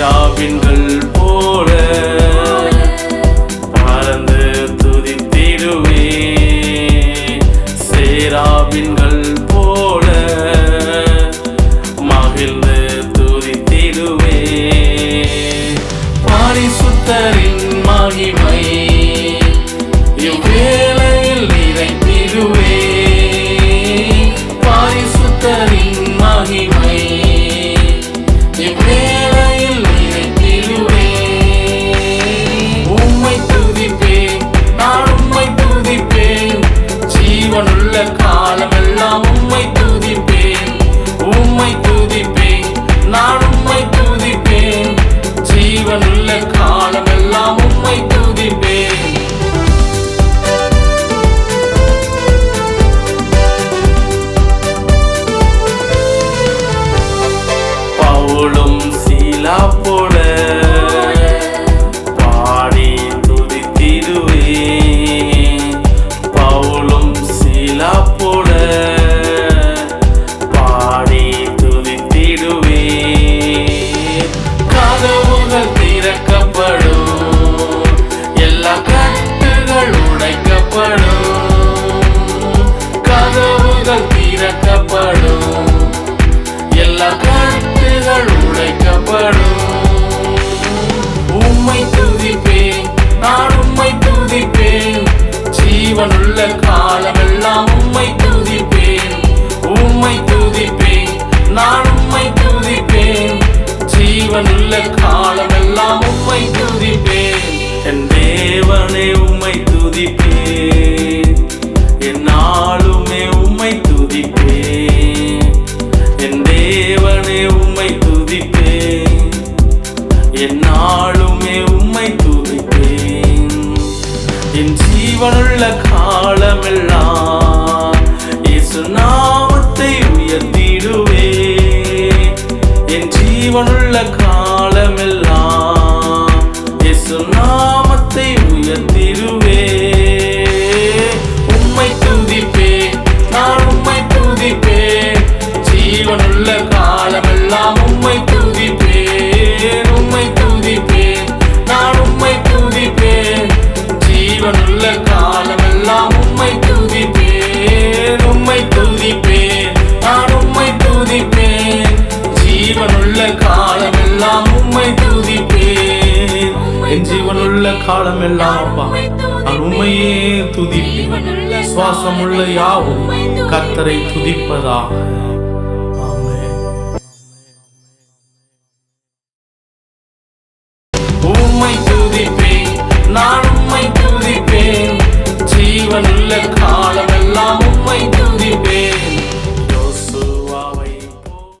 பேராவின்கள் காலமெல்லாம் உம்மை துதிப்பேன். என் தேவனே உம்மை துதிப்பேன். என் நாளுமே உம்மை துதிப்பேன். உள்ள காலமெல்லாம் உண்மை துதிப்பேன் உண்மை துதிப்பேன் நான் உண்மை துதிப்பேன். ஜீவனுள்ள காலமெல்லாம் உம்மை துதிப்பேன். என் ஜீவனுள்ள காலமெல்லாம் நான் உண்மையே துதிப்பேன். சுவாசமுள்ள யாவும் கத்தரை துதிப்பதாக.